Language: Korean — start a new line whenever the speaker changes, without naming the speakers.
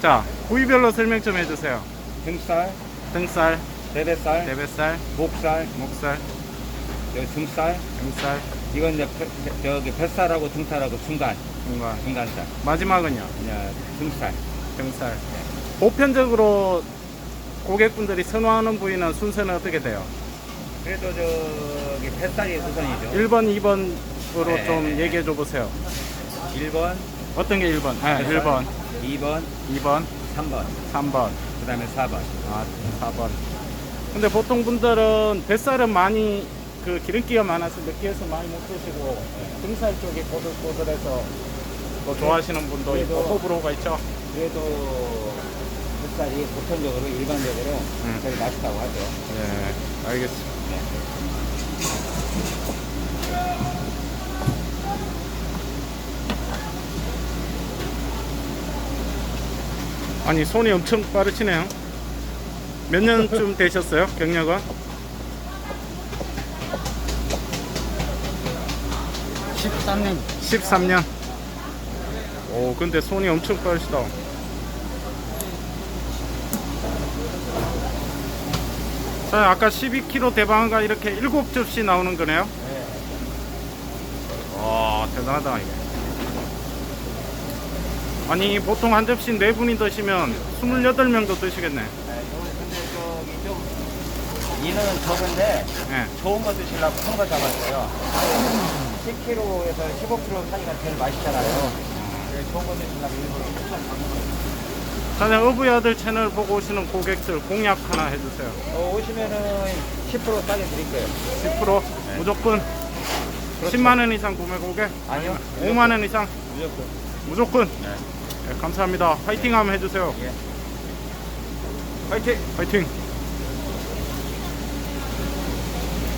자, 부위별로 설명 좀 해주세요.
등살,
등살,
대뱃살,
대뱃살,
목살,
목살,
여기 등살.
등살,
이건 이제 배- 배- 저기 뱃살하고 등살하고 중간,
중간.
중간살.
마지막은요,
이제 등살.
등살. 보편적으로 고객분들이 선호하는 부위는 순서는 어떻게 돼요?
그래도 저기 뱃살이 우선이죠.
1번, 2번으로
네,
좀
네, 네.
얘기해 줘 보세요.
1번,
어떤 게 1번? 네,
뱃살.
1번,
2번,
2번,
3번,
3번,
그 다음에 4번.
아, 4번. 근데 보통 분들은 뱃살은 많이 그 기름기가 많아서 느끼해서 많이 못 드시고 등살 쪽이 꼬들꼬들해서 또 좋아하시는 분도 있고
그래도-
호불호가 있죠.
그래도 뱃살이 보편적으로 일반적으로
음.
되게 맛있다고 하죠.
네, 알겠습니다. 아니 손이 엄청 빠르시네요. 몇 년쯤 되셨어요? 경력은?
13년.
13년. 오, 근데 손이 엄청 빠르시다. 자, 아까 12kg 대방어가 이렇게 7접시 나오는 거네요.
네.
와, 대단하다, 이게. 아니, 보통 한 접시 4분이 드시면 28명도 드시겠네.
네, 요거 근데 저기 좀 인원은 적은데
예.
좋은 거 드시려고 큰 거 잡았어요. 10kg에서 15kg 사이가 제일 맛있잖아요. 좋은 거 드시려고 일부러.
사장 어부의 아들 채널 보고 오시는 고객들 공약 하나 해주세요.
어, 오시면은 10% 싸게 드릴게요.
10% 무조건 10만 원 이상 구매 고객?
아니요.
5만 원 이상?
무조건.
무조건?
네.
네, 감사합니다. 파이팅 한번 해주세요.
예. 화이팅!
파이팅!